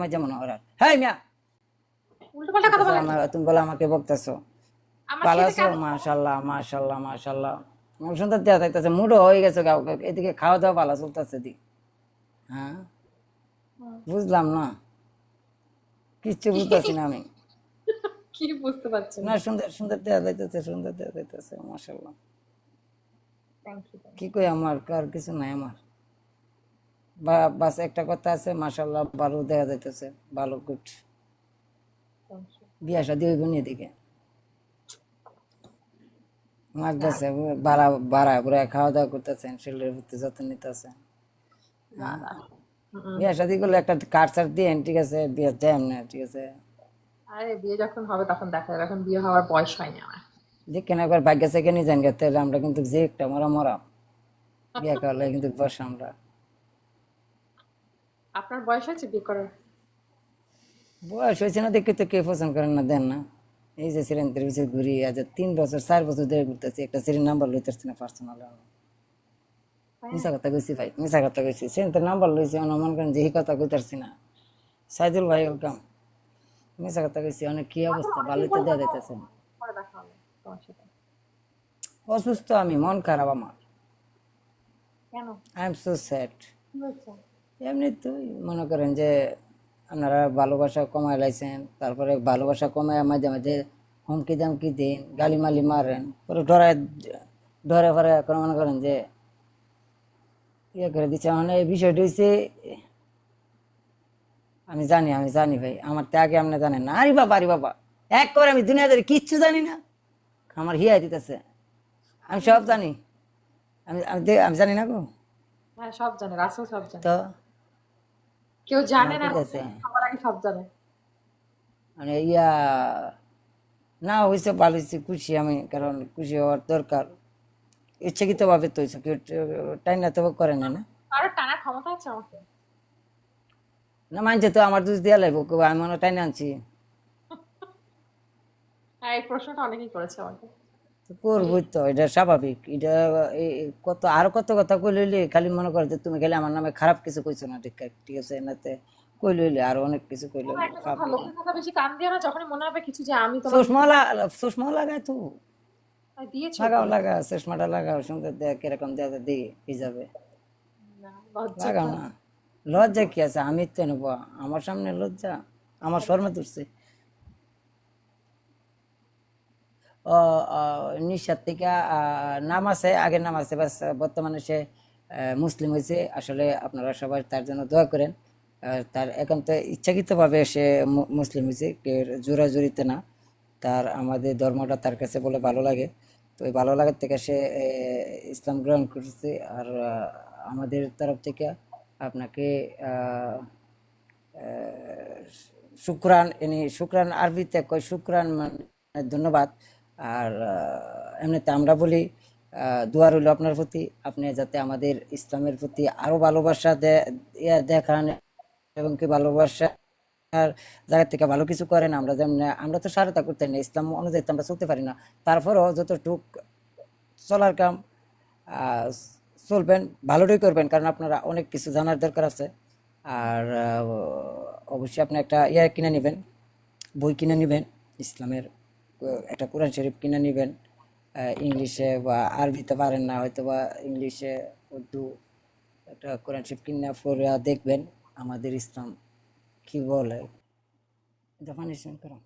আমার যেমন হ্যাঁ মিয়া! কথা আমার- তুমি বলে আমাকে বকতেছো। ভালো আছো? সুন্দর যাইতেছে মুডও হয়ে গেছে এদিকে খাওয়া দাওয়া ভালো চলতেছে দি। হ্যাঁ? বুঝলাম না। কিচ্ছু বুঝতেছি না আমি। কি বুঝতে পারছেন না। সুন্দর সুন্দর যাইতেছে সুন্দর দেওয়া যাইতেছে কি কই আমার? কার কিছু নাই আমার। বা বাস একটা কথা আছে মাশাল্লাহ ভালো দেখা যাইতেছে ভালো গুড বিয়া শাদি হইব মাগতেছে বাড়া বাড়া করে খাওয়া দাওয়া করতেছেন শরীরের প্রতি যত্ন নিতেছেন বিয়া শাদি করলে একটা কাঠ সার দিয়ে ঠিক আছে বিয়ে দেন না ঠিক আছে। আরে বিয়ে যখন হবে তখন দেখা যাবে এখন বিয়ে হওয়ার বয়স হয়নি আমার যে কেন একবার ভাগ্য থেকে নিয়ে যান গেতে আমরা কিন্তু যে একটা মরা মরা। বিয়ে করলে কিন্তু বস আমরা। আপনার বয়স হয়েছে বিয়ে করার? বয়স হয়েছে না দেখে তো কেউ পছন্দ করেন না দেন না। এই যে সিরেন্দ্রের পিছিয়ে ঘুরি আজ তিন বছর চার বছর ধরে ঘুরতেছি একটা সিরির নাম্বার লইতেছি না পার্সোনাল মিশা কথা কইছি ভাই মিশা কথা কইছি। সিরেন্দ্রের নাম্বার লইছি অনুমান করেন যে কথা কইতারছি না। সাইদুল ভাই ওয়েলকাম মিশা কথা কইছি অনেক কি অবস্থা ভালোই তো দেওয়া দিতেছে সাথে। অসুস্থ আমি মন খারাপ আমার। কেন? আই এম সো স্যাড কি এমনি তো মনে করেন যে আপনারা ভালোবাসা কমায় লাইছেন তারপরে ভালোবাসা কমায় মাঝে মাঝে হুমকি দামকি দিন গালি মালি মারেন পরে ডরায় ডরে ফরে এখন মনে করেন যে ইয়ে করে দিচ্ছে। মানে এই বিষয়টি হচ্ছে আমি জানি আমি জানি ভাই আমার ত্যাগে আপনি জানেন না। আরে বাবা আরে বাবা এক করে আমি দুনিয়াদের কিচ্ছু জানি না। আমার হিয়া দিতেছে। আমি সব জানি। আমি আমি আমি জানি না গো। হ্যাঁ সব জানে রাসেল সব জানে। তো কেউ জানে না। সবার আগে সব জানে। মানে ইয়া না হয়েছে ভালো হয়েছে খুশি আমি কারণ খুশি হওয়ার দরকার। ইচ্ছাকৃত ভাবে তো হয়েছে কেউ টাইম না তো করে না না? আরও টানার ক্ষমতা আছে আমাকে। না মানছে তো আমার দুধ দেওয়া লাগবো কেউ আমি মনে টাইনে আনছি। হ্যাঁ এই প্রশ্নটা অনেকেই করেছে আমাকে। করবোই তো এটা স্বাভাবিক। এটা কত আরও কত কথা কই লইলে খালি মনে করে যে তুমি খালি আমার নামে খারাপ কিছু কইছো না ঠিক ঠিক আছে এনাতে কই লইলে আরও অনেক কিছু কই লইলে একটা কথা লোকের কথা বেশি কান দিয়ে না যখনই মনে হবে কিছু যে আমি তোমার লাগা চশমা লাগায় তো। লাগাও চশমাটা লাগাও সুন্দর দেখ কীরকম কি যাবে। লজ্জা লাগাও না। লজ্জা কি আছে? আমি তো নেব আমার সামনে লজ্জা আমার শর্মে তুলছে আহ, নাম আছে আগের নাম আছে বাস বর্তমানে সে মুসলিম হয়েছে। আসলে আপনারা সবাই তার জন্য দোয়া করেন। তার একান্ত ইচ্ছাকৃতভাবে সে মুসলিম হয়েছে কেউ জোরাজুরিতে না। তার আমাদের ধর্মটা তার কাছে বলে ভালো লাগে। তো এই ভালো লাগার থেকে সে ইসলাম গ্রহণ করছে। আর আমাদের তরফ থেকে আপনাকে শুক্রান ইনি শুক্রান আরবিতে কয় শুক্রান মানে ধন্যবাদ। আর এমনিতে আমরা বলি আহ, দোয়া রইল আপনার প্রতি। আপনি যাতে আমাদের ইসলামের প্রতি আরও ভালোবাসা দেখান এবং কি ভালোবাসা আর জায়গা থেকে ভালো কিছু করেন। আমরা যেমন আমরা তো সারতা করতে না ইসলাম অনুযায়ী আমরা চলতে পারি না। তারপরেও যতটুক চলার কাম চলবেন ভালোটাই করবেন কারণ আপনারা অনেক কিছু জানার দরকার আছে। আর অবশ্যই আপনি একটা ইয়ে কিনে নেবেন বই কিনে নেবেন ইসলামের একটা কোরআন শরীফ কিনে নেবেন ইংলিশে বা আরবিতে পারেন না হয়তো বা ইংলিশে উর্দু একটা কোরআন শরীফ কিনে পড়ে দেখবেন আমাদের ইসলাম কি বলে। দেফানিশন করো।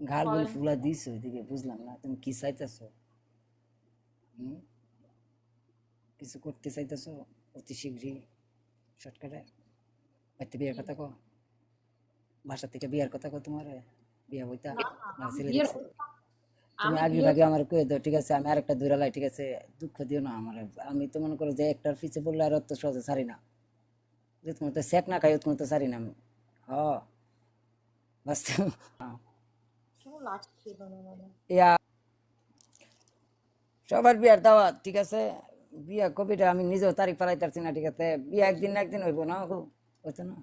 গাল গুল ফুলা দিস ওইদিকে বুঝলাম না তুমি কি চাইতেছো? হুম? কিছু করতে চাইতেছো অতি শীঘ্রই? শর্টকাটে? বাড়িতে বিয়ের কথা কো বাসা থেকে বিয়ার কথা কো তোমার? বিয়া বইতা না ছেলে তুমি আগে ভাগে আমার কয়ে দাও ঠিক আছে? আমি আরেকটা দূরালাই ঠিক আছে? দুঃখ দিও না আমার। আমি তো মনে করো যে একটার পড়লে আর অত সহজে ছাড়ি না। যে তোমার তো সেক না খাই তোমার তো ছাড়ি না আমি। হ। বাস। লাগছে মানে মানে? ইয়া সবার বিয়ার দাওয়াত ঠিক আছে? বিয়া কবিটা আমি নিজেও তারিখ পারাই পারছি না ঠিক আছে? বিয়া একদিন না একদিন হইব না হইতো না?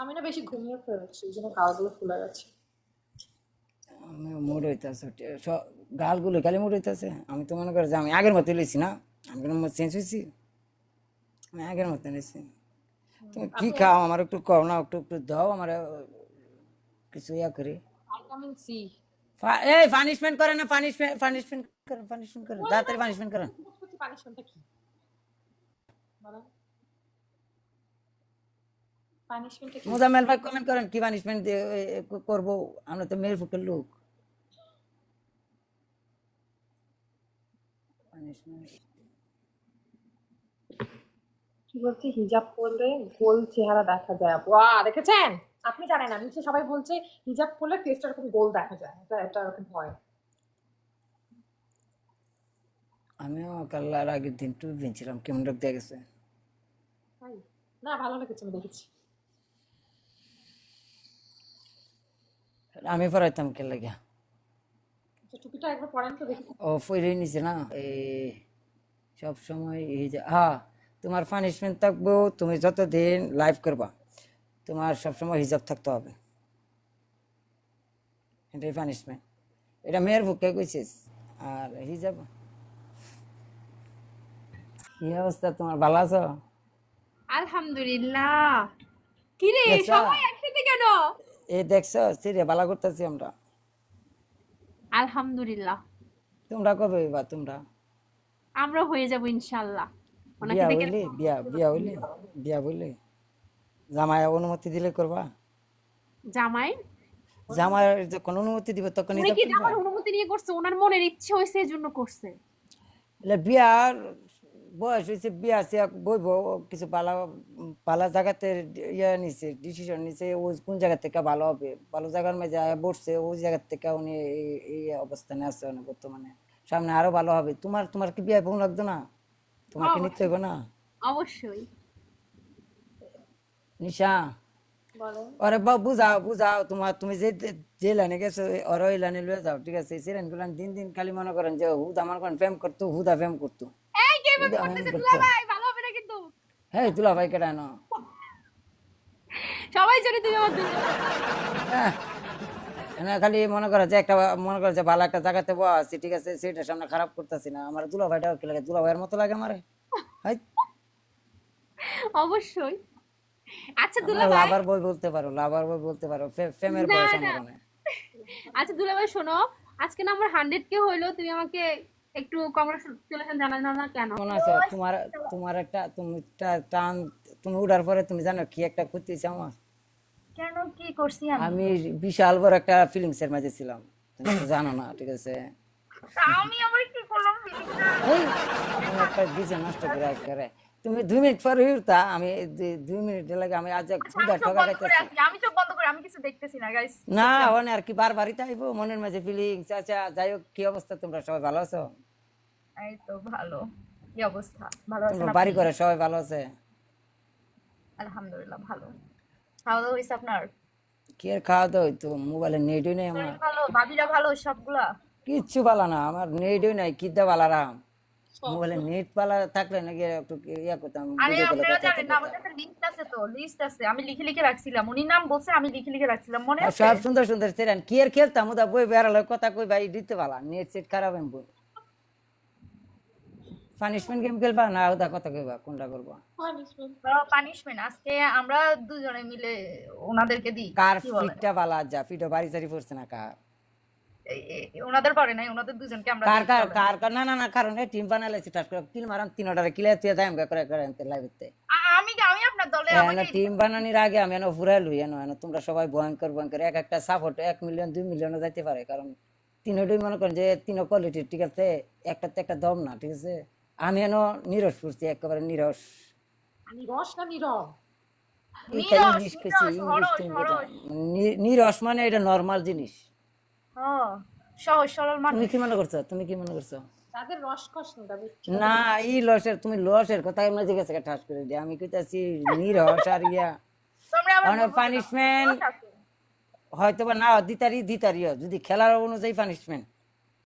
আমি না বেশি ঘুমিয়ে ফেলেছি এই জন্য গালগুলো ফুলে গেছে। আমি মুড হইতেছে গালগুলো খালি মুড হইতেছে। আমি তো মনে করি যে আমি আগের মতো লইছি না? আমি কোনো চেঞ্জ হয়েছি আমি আগের মতো নিয়েছি তুমি কি খাও? আমার একটু কও না একটু একটু দাও আমার কিছু ইয়া করি। Vitamin C. এই পানিশমেন্ট করে না পানিশমেন্ট পানিশমেন্ট করেন পানিশমেন্ট করেন তাড়াতাড়ি পানিশমেন্ট করেন পানিশমেন্টটা কি বলো পানিশমেন্টটা কি? মোজাম্মেল ভাই কমেন্ট করেন কি পানিশমেন্ট করব? আমরা তো মেয়ের ফুটের লোক। পানিশমেন্ট কি বলছে? হিজাব পরলে গোল চেহারা দেখা যায়। ওয়া দেখেছেন? আপনি জানেন না নিচে সবাই বলছে হিজাব পরলে ফেসটা এরকম গোল দেখা যায়। এটা এটা এরকম হয়। আমিও কাল আগের দিন টু দিনছিলাম কেমন লোক দিয়ে গেছে? তাই? না ভালো লেগেছে আমি দেখেছি। আমি পড়াইতাম কে লাগে আচ্ছা টুপিটা একবার পরেন তো দেখি। ও ফইরে নিছে না? এই সব সময় এই যে হ্যাঁ তোমার পানিশমেন্ট থাকব তুমি যতদিন লাইভ করবা তোমার সবসময় হিসাব থাকতে হবে। এটাই পানিশমেন্ট এটা মেয়ের বুকে কইছিস? আর হিজাব? কি অবস্থা তোমার ভালো আছো? আলহামদুলিল্লাহ। কিরে আচ্ছা। সবাই একসাথে কেন? এই দেখছ? সিরিয়া ভালো করতেছি আমরা। আলহামদুলিল্লাহ। তোমরা কবে বা তোমরা? আমরা হয়ে যাব ইনশাআল্লাহ ওনাকে দেখে বিয়া বিয়া হইলে? বিয়া হইলে? জামাই অনুমতি দিলে করবা? জামাই? জামাই যখন অনুমতি দিবে তখনই উনি তো কি জামার অনুমতি নিয়ে করছে? ওনার মনের ইচ্ছে হয়েছে এজন্য করছে। বিয়ার বয়স হয়েছে বিয়া সে বইব কিছু পালা পালা জায়গাতে ইয়ে নিছে ডিসিশন নিছে ও কোন জায়গা থেকে ভালো হবে? ভালো জায়গার মাঝে বসছে ওই জায়গা থেকে উনি এই- অবস্থানে আছে উনি বর্তমানে। সামনে আরও ভালো হবে। তোমার তোমার কি বিয়া বোন লাগতো না? তোমার কি নিতে হইব না? অবশ্যই। নিশা। ওরে বা বুঝাও বুঝাও তোমার তুমি যে যে লাইনে গেছো ওর ওই লাইনে লয়ে যাও ঠিক আছে? সেই লাইনগুলো দিন দিন খালি মনে করেন যে হুদা মনে করেন প্রেম করতো হুদা প্রেম করতো। এই কে করতেছে? করতো দুলাভাই ভালো হবে না কিন্তু। হ্যাঁ তুলা ভাই না? সবাই জানে তুমি আমার হ্যাঁ। না খালি মনে করে যে একটা মনে করে যে ভালো একটা জায়গাতে বয়া আছি ঠিক আছে? সেটার সামনে খারাপ করতেছি না। আমার দুলা ভাইটাও কি লাগে? দুলা ভাইয়ের মতো লাগে আমারে। অবশ্যই। আচ্ছা দুলা লাভার বই বলতে পারো লাভার বই বলতে পারো। ফে- প্রেমের না, বয়স না। আমার মনে হয়। আচ্ছা শোনো। আজকে না আমার হান্ড্রেড কে হইল তুমি আমাকে একটু কংগ্রেচুলেশন জানানো না কেন? মনে আছে তোমার তোমার একটা তুমি টান তুমি উঠার পরে তুমি জানো কি একটা করতেছি আমার? কেন কি করছি আমি? বিশাল বড় একটা ফিলিংস এর মাঝে ছিলাম। তুমি জানো না ঠিক আছে? আমি আবার কি করলাম তুমি একটা ডিজে নষ্ট করে করে তুমি দুই মিনিট পরে উঠতা আমি দুই- মিনিট লাগে আমি আজ ক্ষুদা ঠকা খাইতেছি। আমি চোখ বন্ধ করে আমি কিছু দেখতেছি না গাইস না মানে আর কি বারবারই তাইবো মনের মাঝে ফিলিংস আচ্ছা যাই হোক কি অবস্থা তোমরা সবাই ভালো আছো? এই তো ভালো। কি অবস্থা? ভালো তোমরা বাড়ি করে সবাই ভালো আছে? আলহামদুলিল্লাহ ভালো। খাওয়া দাওয়া হয়েছে আপনার? কি আর খাওয়া দাওয়া হইতো মোবাইলে নেটই নেই আমার। ভালো? ভাবিরা ভালো সবগুলা? কিচ্ছু ভালো না আমার নেটই নাই কিদ্দা বালারাম মোবাইলে নেট পালা থাকলে নাকি একটু ইয়া করতাম আরে আপনারা জানেন না আমার কাছে লিস্ট আছে তো লিস্ট আছে। আমি লিখে লিখে রাখছিলাম উনি নাম বলছে আমি লিখে লিখে রাখছিলাম মনে আছে? সব সুন্দর সুন্দর সেরান কি আর খেলতাম ওদা বই বেড়ালো কথা কই ভাই দিতে পালা নেট সেট খারাপ আমি বই। পানিশমেন্ট গেম খেলবা না ওদা কথা কইবা কোনটা করবা? পানিশমেন্ট পানিশমেন্ট আজকে আমরা দুজনে মিলে ওনাদেরকে দিই কার? ফিটটা বালা? যা ফিটো বাড়ি সারি পড়ছে না কার? এই- এই- ওনাদের পরে নাই ওনাদের দুজনকে আমরা কার কার কার কার না না না কারণ টিম বানালে সেটা করে কিল মারান তিন অর্ডারে কিলে তুই দাম করে করে আনতে লাইভতে আমি আমি আপনার দলে আমাকে টিম বানানির আগে আমি এনে ফুরাই লই এনে এনে তোমরা সবাই ভয়ঙ্কর ভয়ঙ্কর এক একটা সাপোর্ট এক মিলিয়ন দুই মিলিয়নও যাইতে পারে কারণ তিনোটাই মনে করেন যে তিনো কোয়ালিটির ঠিক আছে? একটাতে একটা দম না ঠিক আছে? আমি এনে নিরস করছি একেবারে নিরস। নিরস না নীরব নিরস, ইংলিশ ইংলিশ মানে এটা নর্মাল জিনিস। হ্যাঁ সহজ সরল তুমি কি মনে করছ? তুমি কি মনে করছ? তাদের রসকস না ই লসের তুমি লসের কথা এমনি জিজ্ঞাসা করে ঠাস করে দিয়ে আমি কইতাছি নিরস আর ইয়া। মানে পানিশমেন্ট হয়তো বা না দিতারি দিতারিও। যদি খেলার অনুযায়ী পানিশমেন্ট